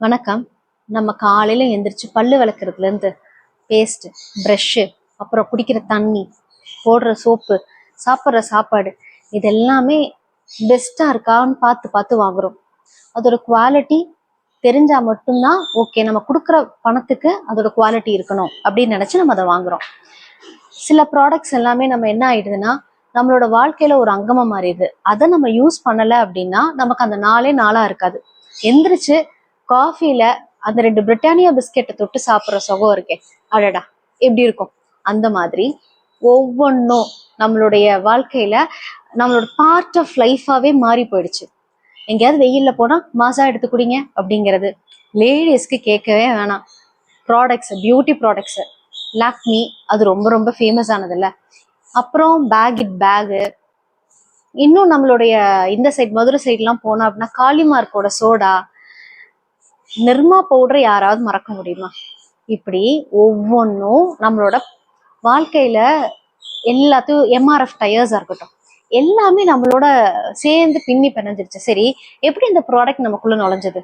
வணக்கம். நம்ம காலையில் எந்திரிச்சு பல்லு விளக்குறதுலேருந்து பேஸ்ட்டு ப்ரெஷ்ஷு அப்புறம் குடிக்கிற தண்ணி போடுற சோப்பு சாப்பிட்ற சாப்பாடு இது எல்லாமே பெஸ்ட்டாக இருக்கான்னு பார்த்து பார்த்து வாங்குறோம். அதோட குவாலிட்டி தெரிஞ்சால் மட்டும்தான் ஓகே நம்ம கொடுக்குற பணத்துக்கு அதோட குவாலிட்டி இருக்கணும் அப்படின்னு நினச்சி நம்ம அதை வாங்குகிறோம் சில ப்ராடக்ட்ஸ் எல்லாமே நம்ம என்ன ஆயிடுதுன்னா நம்மளோட வாழ்க்கையில ஒரு அங்கமா மாறிடுது. அதை நம்ம யூஸ் பண்ணலை அப்படின்னா நமக்கு அந்த நாளே நாளா இருக்காது. எந்திரிச்சு காஃபில அந்த ரெண்டு பிரிட்டானியா பிஸ்கெட்டை தொட்டு சாப்பிட்ற சுகம் இருக்கே. அடடா எப்படி இருக்கும்? அந்த மாதிரி ஒவ்வொன்றும் நம்மளுடைய வாழ்க்கையில நம்மளோட பார்ட் ஆஃப் லைஃபாவே மாறி போயிடுச்சு. எங்கேயாவது வெயில்ல போனா மாசா எடுத்து குடிங்க அப்படிங்கிறது. லேடிஸ்க்கு கேட்கவே வேணாம். ப்ராடக்ட்ஸ் பியூட்டி ப்ராடக்ட்ஸ் லாக்மி அது ரொம்ப ரொம்ப ஃபேமஸ் ஆனதுல்ல. அப்புறம் பேக் இட் பேகு இன்னும் நம்மளுடைய இந்த சைட் மதுரை சைட்லாம் போனோம் அப்படின்னா காளிமார்க்கோட சோடா நிர்மா பவுடர் யாராவது மறக்க முடியுமா? இப்படி ஒவ்வொன்றும் நம்மளோட வாழ்க்கையில எல்லாத்தையும் எம்ஆர்எஃப் டயர்ஸாக இருக்கட்டும். எல்லாமே நம்மளோட சேர்ந்து பின்னி பிணைஞ்சிருச்சு. சரி எப்படி இந்த ப்ராடக்ட் நமக்குள்ள நுழைஞ்சது?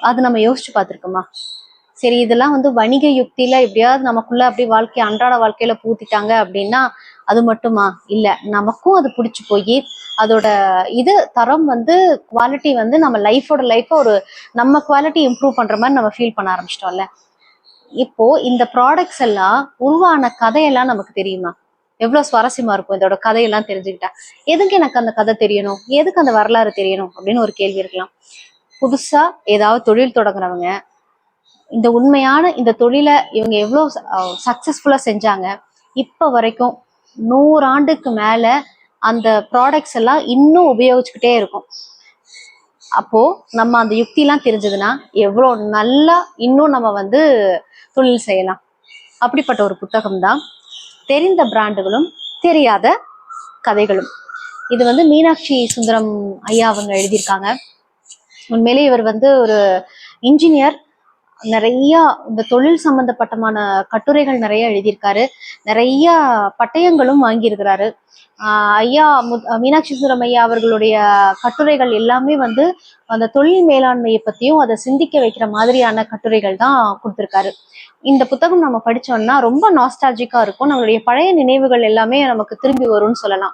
அது நம்ம யோசிச்சு பார்த்துருக்கோமா? சரி இதெல்லாம் வந்து வணிக யுக்தியில எப்படியாவது நமக்குள்ள அப்படி வாழ்க்கை அன்றாட வாழ்க்கையில பூத்திட்டாங்க அப்படின்னா அது மட்டுமா? இல்ல நமக்கும் அது பிடிச்சி போய் அதோட இது தரம் வந்து குவாலிட்டி வந்து நம்ம லைஃபோட லைஃப்பை ஒரு நம்ம குவாலிட்டி இம்ப்ரூவ் பண்ற மாதிரி நம்ம ஃபீல் பண்ண ஆரம்பிச்சிட்டோம்ல. இப்போ இந்த ப்ராடக்ட்ஸ் எல்லாம் உருவான கதையெல்லாம் நமக்கு தெரியுமா? எவ்வளவு சுவாரஸ்யமா இருக்கும் இதோட கதையெல்லாம் தெரிஞ்சுக்கிட்டா. எதுக்கு எனக்கு அந்த கதை தெரியணும்? எதுக்கு அந்த வரலாறு தெரியணும்? அப்படின்னு ஒரு கேள்வி இருக்கலாம். புதுசா ஏதாவது தொழில் தொடங்குறவங்க இந்த உண்மையான இந்த தொழிலை இவங்க எவ்வளோ சக்சஸ்ஃபுல்லா செஞ்சாங்க இப்ப வரைக்கும் நூறாண்டுக்கு மேலே அந்த ப்ராடக்ட்ஸ் எல்லாம் இன்னும் உபயோகிச்சுக்கிட்டே இருக்கும். அப்போது நம்ம அந்த யுக்திலாம் தெரிஞ்சதுன்னா எவ்வளோ நல்லா இன்னும் நம்ம வந்து தொழில் செய்யலாம். அப்படிப்பட்ட ஒரு புத்தகம் தான் தெரிந்த பிராண்டுகளும் தெரியாத கதைகளும். இது வந்து மீனாட்சி சுந்தரம் ஐயா அவங்க எழுதியிருக்காங்க. உண்மையிலே இவர் வந்து ஒரு இன்ஜினியர் நிறைய இந்த தொழில் சம்பந்தப்பட்டமான கட்டுரைகள் நிறைய எழுதியிருக்காரு. நிறைய பட்டயங்களும் வாங்கியிருக்கிறாரு. ஆஹ் ஐயா மீனாட்சி சுந்தரம் ஐயா அவர்களுடைய கட்டுரைகள் எல்லாமே வந்து அந்த தொழில் மேலாண்மையை பத்தியும் அதை சிந்திக்க வைக்கிற மாதிரியான கட்டுரைகள் தான் கொடுத்திருக்காரு. இந்த புத்தகம் நம்ம படிச்சோம்னா ரொம்ப நாஸ்டாலஜிக்கா இருக்கும். நம்மளுடைய பழைய நினைவுகள் எல்லாமே நமக்கு திரும்பி வரும்னு சொல்லலாம்.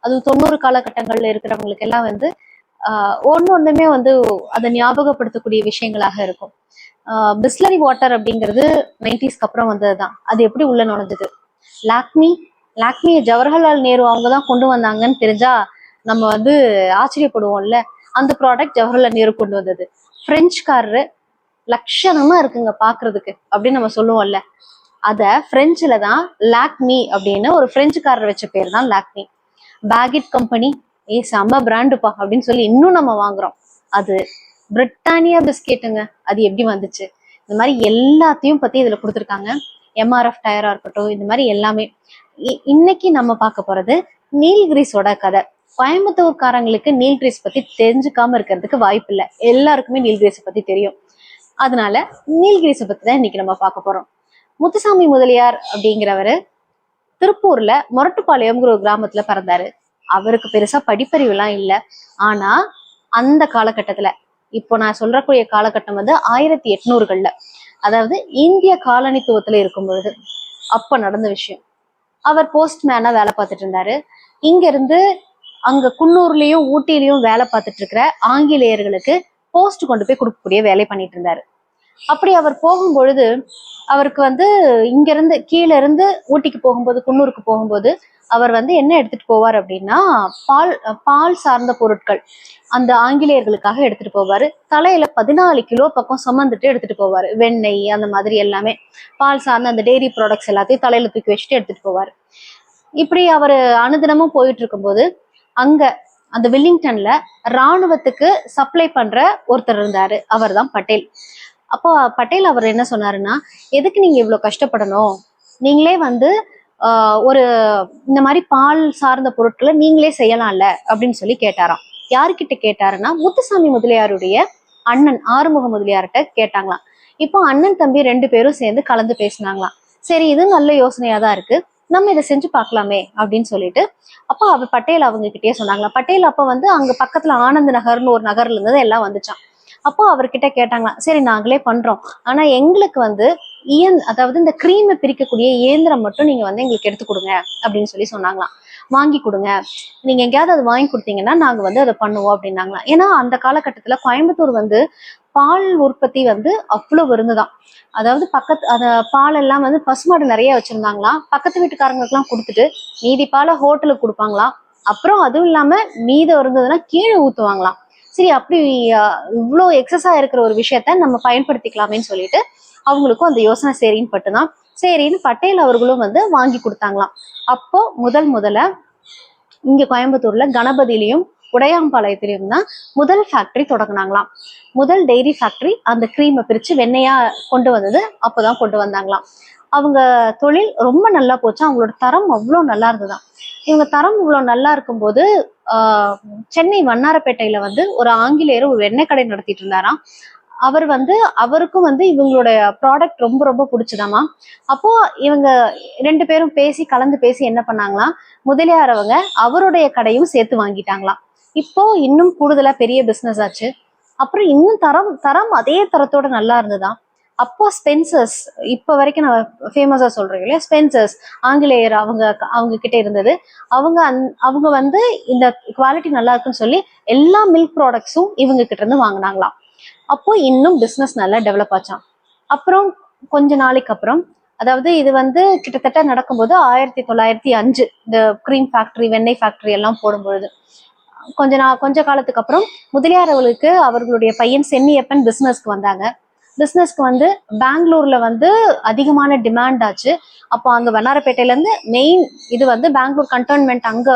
அது தொண்ணூறு காலகட்டங்கள்ல இருக்கிறவங்களுக்கு எல்லாம் வந்து ஆஹ் ஒண்ணு ஒண்ணுமே வந்து அதை ஞாபகப்படுத்தக்கூடிய விஷயங்களாக இருக்கும். பிஸ்லரி வாட்டர் அப்படிங்கிறது நைன்டிஸ்க்கு அப்புறம் வந்ததுதான். அது எப்படி உள்ள நுழைஞ்சது? லாக்மி லாக்மி ஜவஹர்லால் நேரு அவங்க தான் கொண்டு வந்தாங்கன்னு தெரிஞ்சா நம்ம வந்து ஆச்சரியப்படுவோம்ல. அந்த ப்ராடக்ட் ஜவஹர்லால் நேரு கொண்டு வந்தது. பிரெஞ்சுக்காரரு லட்சணமா இருக்குங்க பாக்குறதுக்கு அப்படின்னு நம்ம சொல்லுவோம்ல. அத பிரெஞ்சுல தான் லாக்மி அப்படின்னு ஒரு பிரெஞ்சுக்காரர் வச்ச பேர் தான் லாக்மி. பேகிட் கம்பெனி ஏ செம்ம பிராண்டுப்பா அப்படின்னு சொல்லி இன்னும் நம்ம வாங்குறோம். அது பிரிட்டானியா பிஸ்கெட்டுங்க. அது எப்படி வந்துச்சு? இந்த மாதிரி எல்லாத்தையும் பத்தி இதுல கொடுத்துருக்காங்க. எம்ஆர்எஃப் டயரா இருக்கட்டும் இந்த மாதிரி எல்லாமே. இ- இன்னைக்கு நம்ம பார்க்க போறது நீல்கிரிஸோட கதை. கோயம்புத்தூர்காரங்களுக்கு நீல்கிரிஸ் பத்தி தெரிஞ்சுக்காம இருக்கிறதுக்கு வாய்ப்பு இல்லை. எல்லாருக்குமே நீல்கிரிஸை பத்தி தெரியும். அதனால நீல்கிரிஸை பத்தி தான் இன்னைக்கு நம்ம பார்க்க போறோம். முத்துசாமி முதலியார் அப்படிங்கிறவரு திருப்பூர்ல மொரட்டுப்பாளையம்ங்கிற ஒரு கிராமத்துல பிறந்தாரு. அவருக்கு பெருசா படிப்பறிவுலாம் இல்லை. ஆனா அந்த காலகட்டத்துல இப்போ நான் சொல்றக்கூடிய காலகட்டம் வந்து ஆயிரத்தி எட்நூறுகள்ல. அதாவது இந்திய காலனித்துவத்துல இருக்கும் பொழுது அப்ப நடந்த விஷயம். அவர் போஸ்ட்மேனா வேலை பார்த்துட்டு இருந்தாரு. இங்க இருந்து அங்க குன்னூர்லயும் ஊட்டிலயும் வேலை பார்த்துட்டு இருக்கிற ஆங்கிலேயர்களுக்கு போஸ்ட் கொண்டு போய் கொடுக்கக்கூடிய வேலை பண்ணிட்டு இருந்தாரு. அப்படி அவர் போகும் பொழுது அவருக்கு வந்து இங்க இருந்து கீழே இருந்து ஊட்டிக்கு போகும்போது குன்னூருக்கு போகும்போது அவர் வந்து என்ன எடுத்துட்டு போவார் அப்படின்னா பால் பால் சார்ந்த பொருட்கள் அந்த ஆங்கிலேயர்களுக்காக எடுத்துட்டு போவாரு. தலையில பதினாலு கிலோ பக்கம் சுமந்துட்டு எடுத்துட்டு போவாரு. வெண்ணெய் அந்த மாதிரி எல்லாமே. பால் சார்ந்த அந்த டெய்ரி ப்ராடக்ட்ஸ் எல்லாத்தையும் தலையில தூக்கி வச்சுட்டு எடுத்துட்டு போவார். இப்படி அவர் அனுதினமும் போயிட்டு இருக்கும்போது அங்க அந்த வில்லிங்டன்ல ராணுவத்துக்கு சப்ளை பண்ற ஒருத்தர் இருந்தாரு. அவர் தான் பட்டேல். அப்போ பட்டேல் அவர் என்ன சொன்னாருன்னா எதுக்கு நீங்க இவ்வளவு கஷ்டப்படணும்? நீங்களே வந்து ஒரு இந்த மாதிரி பால் சார்ந்த பொருட்களை நீங்களே செய்யலாம்ல அப்படின்னு சொல்லி கேட்டாராம். யாருக்கிட்ட கேட்டாருன்னா முத்துசாமி முதலியாருடைய அண்ணன் ஆறுமுக முதலியார்கிட்ட கேட்டாங்களாம். இப்போ அண்ணன் தம்பி ரெண்டு பேரும் சேர்ந்து கலந்து பேசினாங்களாம். சரி இது நல்ல யோசனையா தான் இருக்கு. நம்ம இதை செஞ்சு பார்க்கலாமே அப்படின்னு சொல்லிட்டு அப்போ அவர் பட்டேல் அவங்க கிட்டேயே சொன்னாங்களாம். பட்டேல் அப்போ வந்து அங்க பக்கத்துல ஆனந்த் நகர்னு ஒரு நகர்ல இருந்தது எல்லாம் வந்துச்சான் அப்போ அவர்கிட்ட கேட்டாங்களாம். சரி நாங்களே பண்றோம். ஆனா எங்களுக்கு வந்து இயன் அதாவது இந்த கிரீமை பிரிக்கக்கூடிய இயந்திரம் மட்டும் நீங்க வந்து எங்களுக்கு எடுத்து கொடுங்க அப்படின்னு சொல்லி சொன்னாங்களாம். வாங்கி கொடுங்க. நீங்க எங்கேயாவது அது வாங்கி கொடுத்தீங்கன்னா நாங்க வந்து அதை பண்ணுவோம் அப்படின்னாங்களாம். ஏன்னா அந்த காலகட்டத்துல கோயம்புத்தூர் வந்து பால் உற்பத்தி வந்து அவ்வளோ இருந்துதான் அதாவது பக்கத்து அத பால் எல்லாம் வந்து பசுமாடு நிறைய வச்சிருந்தாங்களாம். பக்கத்து வீட்டுக்காரங்களுக்குலாம் கொடுத்துட்டு மீதி பாலை ஹோட்டலுக்கு கொடுப்பாங்களாம். அப்புறம் அதுவும் இல்லாம மீதம் இருந்ததுன்னா கீழே ஊத்துவாங்களாம். சரி அப்படி இவ்வளோ எக்ஸஸா இருக்கிற ஒரு விஷயத்த நம்ம பயன்படுத்திக்கலாமேன்னு சொல்லிட்டு அவங்களுக்கும் அந்த யோசனை சரின்னு பட்டுதான். சரின்னு பட்டேல் அவர்களும் வந்து வாங்கி கொடுத்தாங்களாம். அப்போ முதல் முதல்ல இங்க கோயம்புத்தூர்ல கணபதியிலையும் உடையாம்பாளையத்திலையும் தான் முதல் ஃபேக்டரி தொடங்கினாங்களாம். முதல் டெய்ரி ஃபேக்டரி அந்த க்ரீமை பிரிச்சு வெண்ணெயா கொண்டு வந்தது அப்போதான் கொண்டு வந்தாங்களாம். அவங்க தொழில் ரொம்ப நல்லா போச்சு. அவங்களோட தரம் அவ்வளோ நல்லா இருந்ததுதான் இவங்க தரம் இவ்வளோ நல்லா இருக்கும்போது ஆஹ், சென்னை வண்ணாரப்பேட்டையில வந்து ஒரு ஆங்கிலேயர் ஒரு எண்ணெய் கடை நடத்திட்டு இருந்தாராம். அவர் வந்து அவருக்கும் வந்து இவங்களுடைய ப்ராடக்ட் ரொம்ப ரொம்ப பிடிச்சதாமா அப்போ இவங்க ரெண்டு பேரும் பேசி கலந்து பேசி என்ன பண்ணாங்களாம் முதலியார் அவங்க அவருடைய கடையும் சேர்த்து வாங்கிட்டாங்களாம். இப்போ இன்னும் கூடுதலா பெரிய பிசினஸ் ஆச்சு. அப்புறம் இன்னும் தரம் தரம் அதே தரத்தோட நல்லா இருந்ததுதான் அப்போ ஸ்பென்சர்ஸ் இப்போ வரைக்கும் நான் ஃபேமஸா சொல்றேன் இல்லையா? ஸ்பென்சர்ஸ் ஆங்கிலேயர் அவங்க அவங்க கிட்ட இருந்தது. அவங்க அந் அவங்க வந்து இந்த குவாலிட்டி நல்லா இருக்குன்னு சொல்லி எல்லா மில்க் ப்ராடக்ட்ஸும் இவங்க கிட்ட இருந்து வாங்கினாங்களாம். அப்போ இன்னும் பிஸ்னஸ் நல்லா டெவலப் ஆச்சான் அப்புறம் கொஞ்ச நாளைக்கு அப்புறம் அதாவது இது வந்து கிட்டத்தட்ட நடக்கும்போது ஆயிரத்தி தொள்ளாயிரத்தி அஞ்சு இந்த க்ரீம் ஃபேக்டரி வெண்ணெய் ஃபேக்டரி எல்லாம் போடும்பொழுது. கொஞ்ச நா கொஞ்ச காலத்துக்கு அப்புறம் முதலியார் அவர்களுக்கு அவர்களுடைய பையன் சென்னியப்பன் பிஸ்னஸ்க்கு வந்தாங்க. பிஸ்னஸ்க்கு வந்து பெங்களூர்ல வந்து அதிகமான டிமாண்ட் ஆச்சு. அப்போ அங்க வண்ணாரப்பேட்டையில இருந்து மெயின் இது வந்து பெங்களூர் கண்டோன்மெண்ட் அங்க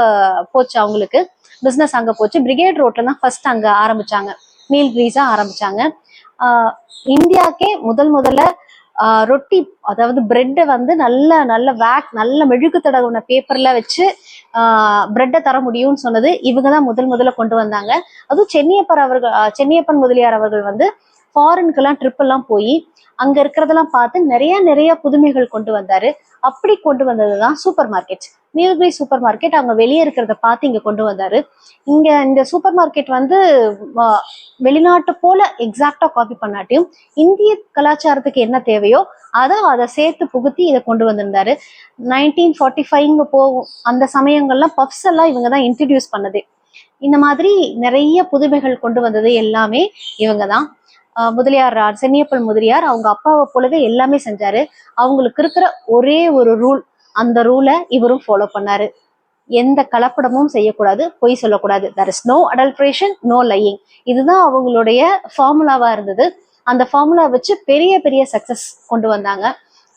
போச்சு அவங்களுக்கு. பிஸ்னஸ் அங்க போச்சு. பிரிகேட் ரோட்ல தான் ஃபர்ஸ்ட் அங்க ஆரம்பிச்சாங்க. மீல் கிரீஸா ஆரம்பிச்சாங்க. இந்தியாக்கே முதல் முதல்ல ரொட்டி அதாவது பிரெட்டை வந்து நல்ல நல்ல வேக் நல்ல மெழுகு தடவுன பேப்பர்ல வச்சு பிரெட்டை தர முடியும்னு சொன்னது இவங்க தான் முதல் முதல்ல கொண்டு வந்தாங்க. அதுவும் சென்னியப்பர் அவர்கள் சென்னியப்பன் முதலியார் அவர்கள் வந்து ஃபாரினுக்கெல்லாம் ட்ரிப்பெல்லாம் போய் அங்க இருக்கிறதெல்லாம் பார்த்து நிறைய நிறைய புதுமைகள் கொண்டு வந்தாரு. அப்படி கொண்டு வந்தது தான் supermarket Nilgiri supermarket அவங்க வெளியே இருக்கிறத பார்த்து இங்க கொண்டு வந்தாரு. இங்க இந்த சூப்பர் மார்க்கெட் வந்து வெளிநாட்டு போல எக்ஸாக்டா காப்பி பண்ணாட்டியும் இந்திய கலாச்சாரத்துக்கு என்ன தேவையோ அதை அதை சேர்த்து புகுத்தி இதை கொண்டு வந்திருந்தாரு. நைன்டீன் ஃபார்ட்டி ஃபைவ்ங்க போகும் அந்த சமயங்கள்லாம் பப்ஸ் எல்லாம் இவங்க தான் இன்ட்ரடியூஸ் பண்ணது. இந்த மாதிரி நிறைய புதுமைகள் கொண்டு வந்தது எல்லாமே இவங்க தான் முதலியார் ஆர் சென்னியப்பன் முதலியார் அவங்க அப்பாவை போலவே எல்லாமே செஞ்சாரு. அவங்களுக்கு இருக்கிற ஒரே ஒரு ரூல் அந்த ரூலை இவரும் ஃபாலோ பண்ணாரு. எந்த கலப்படமும் செய்யக்கூடாது பொய் சொல்லக்கூடாது. There is no adulteration no lying இதுதான் அவங்களுடைய ஃபார்முலாவா இருந்தது. அந்த ஃபார்முலா வச்சு பெரிய பெரிய சக்சஸ் கொண்டு வந்தாங்க.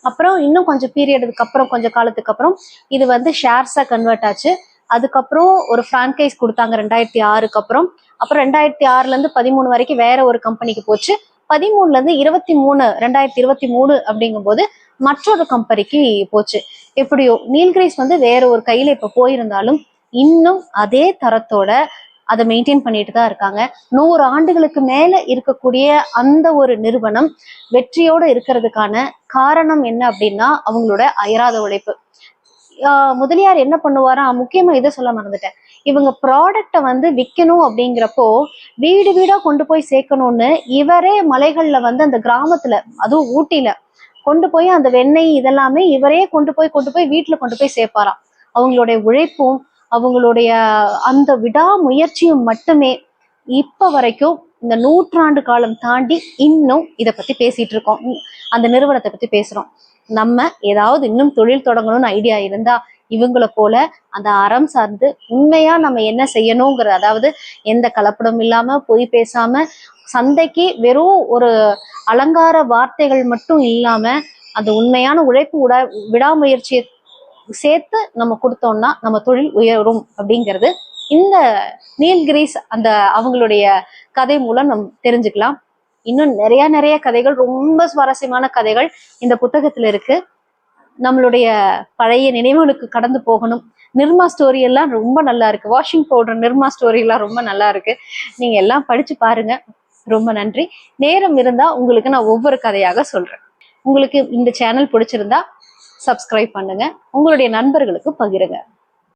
அப்புறம் இன்னும் கொஞ்சம் பீரியடுக்கு அப்புறம் கொஞ்சம் காலத்துக்கு அப்புறம் இது வந்து ஷேர்ஸா கன்வெர்ட் ஆச்சு. அதுக்கப்புறம் ஒரு ஃப்ரான்கைஸ் கொடுத்தாங்க ரெண்டாயிரத்தி ஆறுக்கு அப்புறம். அப்புறம் ரெண்டாயிரத்தி ஆறுல இருந்து பதிமூணு வரைக்கும் வேற ஒரு கம்பெனிக்கு போச்சு. பதிமூணுல இருந்து இருபத்தி மூணு ரெண்டாயிரத்தி இருபத்தி மூணு அப்படிங்கும்போது மற்றொரு கம்பெனிக்கு போச்சு. எப்படியோ நீல்கிரைஸ் வந்து வேற ஒரு கையில இப்ப போயிருந்தாலும் இன்னும் அதே தரத்தோட அதை மெயின்டைன் பண்ணிட்டு தான் இருக்காங்க. நூறு ஆண்டுகளுக்கு மேல இருக்கக்கூடிய அந்த ஒரு நிறுவனம் வெற்றியோட இருக்கிறதுக்கான காரணம் என்ன அப்படின்னா அவங்களோட அயராத உழைப்பு. முதலியார் என்ன பண்ணுவாரா? முக்கியமா இதை சொல்ல மறந்துட்டேன். இவங்க ப்ராடக்டை வந்து விற்கணும் அப்படிங்கிறப்போ வீடு வீடா கொண்டு போய் சேர்க்கணும்னு இவரே மலைகள்ல வந்து அந்த கிராமத்துல அதுவும் ஊட்டியில கொண்டு போய் அந்த வெண்ணெய் இதெல்லாமே இவரே கொண்டு போய் கொண்டு போய் வீட்டுல கொண்டு போய் சேர்ப்பாராம். அவங்களுடைய உழைப்பும் அவங்களுடைய அந்த விடாமுயற்சியும் மட்டுமே இப்ப வரைக்கும் இந்த நூற்றாண்டு காலம் தாண்டி இன்னும் இதை பத்தி பேசிட்டு இருக்கோம். அந்த நிறுவனத்தை பத்தி பேசுறோம். நம்ம ஏதாவது இன்னும் தொழில் தொடங்கணும்னு ஐடியா இருந்தா இவங்கள போல அந்த அறம் சார்ந்து உண்மையா நம்ம என்ன செய்யணுங்கிற அதாவது எந்த கலப்படம் இல்லாம பொய் பேசாம சந்தைக்கு வெறும் ஒரு அலங்கார வார்த்தைகள் மட்டும் இல்லாம அந்த உண்மையான உழைப்பு உட விடாமுயற்சியை சேர்த்து நம்ம கொடுத்தோம்னா நம்ம தொழில் உயரும் அப்படிங்கிறது. இந்த நீல்கிரிஸ் அந்த அவங்களுடைய கதை மூலம் நம்ம தெரிஞ்சுக்கலாம். இன்னும் நிறைய நிறைய கதைகள் ரொம்ப சுவாரஸ்யமான கதைகள் இந்த புத்தகத்துல இருக்கு. நம்மளுடைய பழைய நினைவுகளுக்கு கடந்து போகணும். நிர்மா ஸ்டோரி எல்லாம் ரொம்ப நல்லா இருக்கு. வாஷிங் பவுடர் நிர்மா ஸ்டோரி எல்லாம் ரொம்ப நல்லா இருக்கு. நீங்க எல்லாம் படிச்சு பாருங்க. ரொம்ப நன்றி. நேரம் இருந்தா உங்களுக்கு நான் ஒவ்வொரு கதையாக சொல்றேன். உங்களுக்கு இந்த சேனல் பிடிச்சிருந்தா சப்ஸ்கிரைப் பண்ணுங்க. உங்களுடைய நண்பர்களுக்கு பகிருங்க.